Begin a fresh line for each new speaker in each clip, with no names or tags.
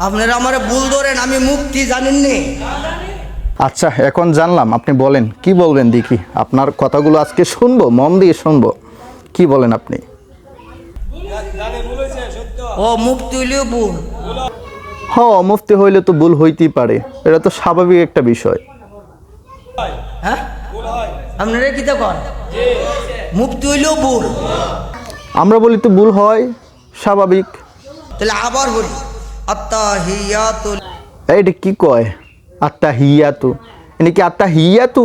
আপনারা আমার ভুল ধরেন আমি মুক্তি জানেননি
আচ্ছা এখন জানলাম আপনি বলেন কি বলবেন দেখি? আপনার কথাগুলো আজকে শুনব মন দিয়ে শুনব। কি বলেন আপনি?
ও মুক্তি হইলেও ভুল।
হ মুফতি হইলে তো ভুল হইতেই পারে। এটা তো স্বাভাবিক একটা বিষয়।
হ্যাঁ? আপনারা কি কন? মুক্তি হইলেও ভুল।
আমরা বলি তো ভুল হয় স্বাভাবিক।
তাহলে আবার বলি। আত্মা হিয়াতুল
এইটা কি কয়? আত্মা হিয়াতু এনে কি আত্মা হিয়াতু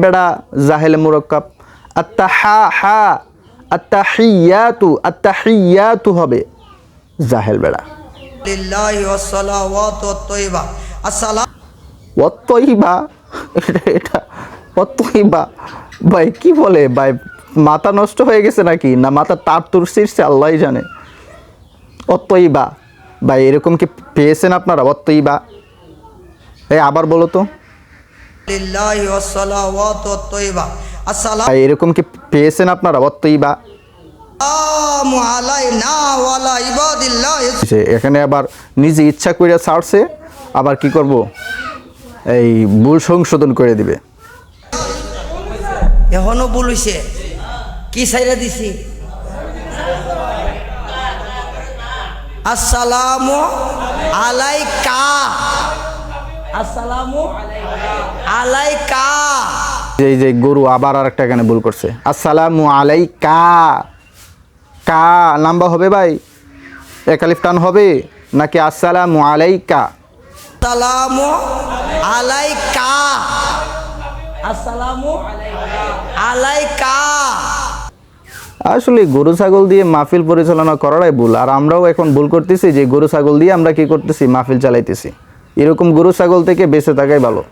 বেড়া জাহেলে মুরক্কাব। আত্মা হা হা আত্মা হিয়াতু আত্মা হিয়াতু হবে। জাহেল বেড়া।
লিল্লাহি ওয়াসসালাওয়াতু আসসালাম
এটা এটা ভাই কি বলে? ভাই মাথা নষ্ট হয়ে গেছে নাকি? না মাথা তার তুর শীর্ষে আল্লাহ জানে। অতইবা ভাই এরকম কি পেয়েছেন আপনারা অতইবা এই আবার বলো তো। এরকম কি পেয়েছেন আপনারা
ইবাদিল্লাহি
যে এখানে আবার নিজে ইচ্ছা করে ছাড়ছে আবার কি করব? এই ভুল সংশোধন করে দিবে।
এখনও ভুল হইছে। কি সাইরা দিছি? আসসালামু আলাইকা। আসসালামু আলাইকা।
এই যে গরু আবার আর একটা এখানে ভুল করছে। আসসালামু আলাইকা। কা নাম্বার হবে ভাই? একালিফ টান হবে? নাকি আসসালামু আলাইকা?
আসসালামু আলাইকা। আসসালামু আলাইকা।
আসলে গরু, ছাগল দিয়ে মাহফিল পরিচালনা করাটাই ভুল। আর আমরাও এখন ভুল করতেছি যে গরু, ছাগল দিয়ে আমরা কি করতেছি? মাহফিল চালাইতেছি। এরকম গরু, ছাগল থেকে বেঁচে থাকাই ভালো।